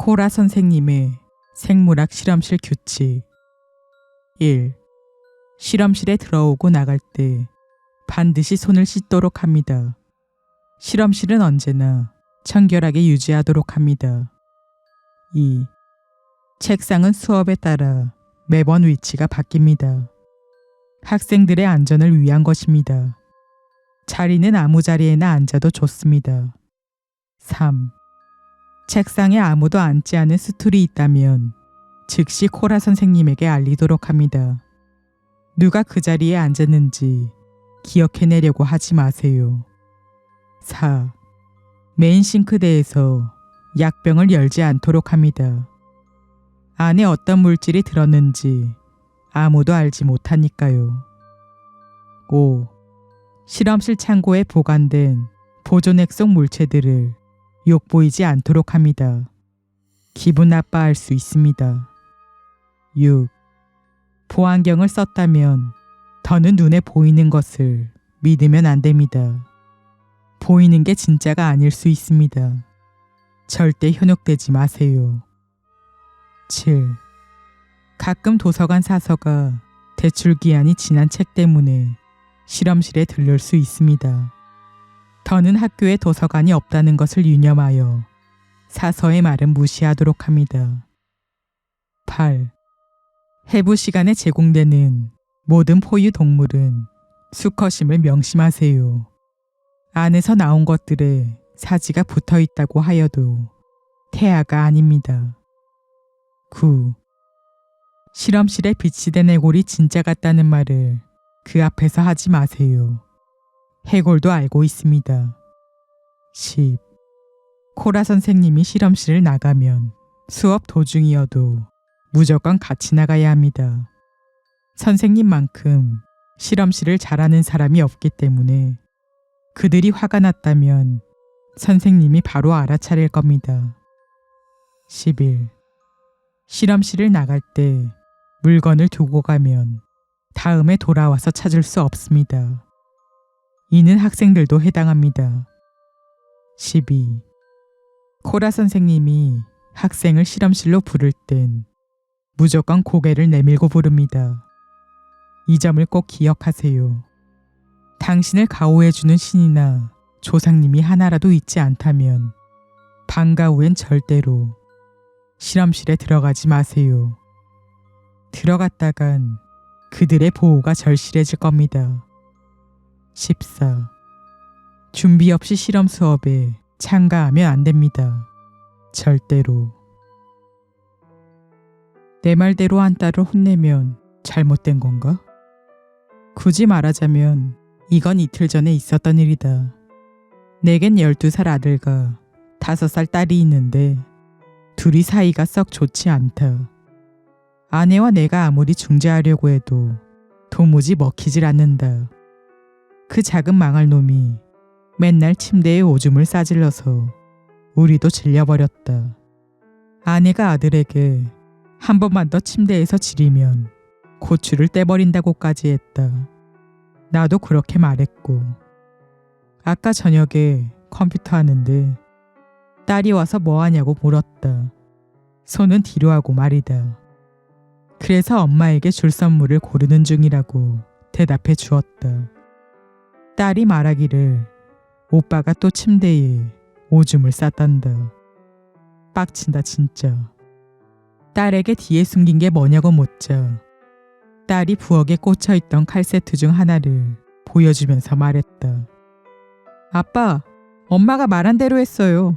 코라 선생님의 생물학 실험실 규칙 1. 실험실에 들어오고 나갈 때 반드시 손을 씻도록 합니다. 실험실은 언제나 청결하게 유지하도록 합니다. 2. 책상은 수업에 따라 매번 위치가 바뀝니다. 학생들의 안전을 위한 것입니다. 자리는 아무 자리에나 앉아도 좋습니다. 3. 책상에 아무도 앉지 않은 스툴이 있다면 즉시 코라 선생님에게 알리도록 합니다. 누가 그 자리에 앉았는지 기억해내려고 하지 마세요. 4. 메인 싱크대에서 약병을 열지 않도록 합니다. 안에 어떤 물질이 들었는지 아무도 알지 못하니까요. 5. 실험실 창고에 보관된 보존액 속 물체들을 욕보이지 않도록 합니다. 기분 나빠할 수 있습니다. 6. 보안경을 썼다면 더는 눈에 보이는 것을 믿으면 안 됩니다. 보이는 게 진짜가 아닐 수 있습니다. 절대 현혹되지 마세요. 7. 가끔 도서관 사서가 대출 기한이 지난 책 때문에 실험실에 들를 수 있습니다. 더는 학교에 도서관이 없다는 것을 유념하여 사서의 말은 무시하도록 합니다. 8. 해부 시간에 제공되는 모든 포유 동물은 수컷임을 명심하세요. 안에서 나온 것들에 사지가 붙어 있다고 하여도 태아가 아닙니다. 9. 실험실에 비치된 해골이 진짜 같다는 말을 그 앞에서 하지 마세요. 해골도 알고 있습니다. 10. 코라 선생님이 실험실을 나가면 수업 도중이어도 무조건 같이 나가야 합니다. 선생님만큼 실험실을 잘하는 사람이 없기 때문에 그들이 화가 났다면 선생님이 바로 알아차릴 겁니다. 11. 실험실을 나갈 때 물건을 두고 가면 다음에 돌아와서 찾을 수 없습니다. 이는 학생들도 해당합니다. 12. 코라 선생님이 학생을 실험실로 부를 땐 무조건 고개를 내밀고 부릅니다. 이 점을 꼭 기억하세요. 당신을 가호해주는 신이나 조상님이 하나라도 있지 않다면 방과 후엔 절대로 실험실에 들어가지 마세요. 들어갔다간 그들의 보호가 절실해질 겁니다. 14. 준비 없이 실험 수업에 참가하면 안 됩니다. 절대로. 내 말대로 한 딸을 혼내면 잘못된 건가? 굳이 말하자면 이건 이틀 전에 있었던 일이다. 내겐 12살 아들과 5살 딸이 있는데 둘이 사이가 썩 좋지 않다. 아내와 내가 아무리 중재하려고 해도 도무지 먹히질 않는다. 그 작은 망할 놈이 맨날 침대에 오줌을 싸질러서 우리도 질려버렸다. 아내가 아들에게 한 번만 더 침대에서 지리면 고추를 떼버린다고까지 했다. 나도 그렇게 말했고. 아까 저녁에 컴퓨터 하는데 딸이 와서 뭐 하냐고 물었다. 손은 뒤로 하고 말이다. 그래서 엄마에게 줄 선물을 고르는 중이라고 대답해 주었다. 딸이 말하기를 오빠가 또 침대에 오줌을 쌌단다. 빡친다 진짜. 딸에게 뒤에 숨긴 게 뭐냐고 묻자 딸이 부엌에 꽂혀 있던 칼 세트 중 하나를 보여주면서 말했다. 아빠, 엄마가 말한 대로 했어요.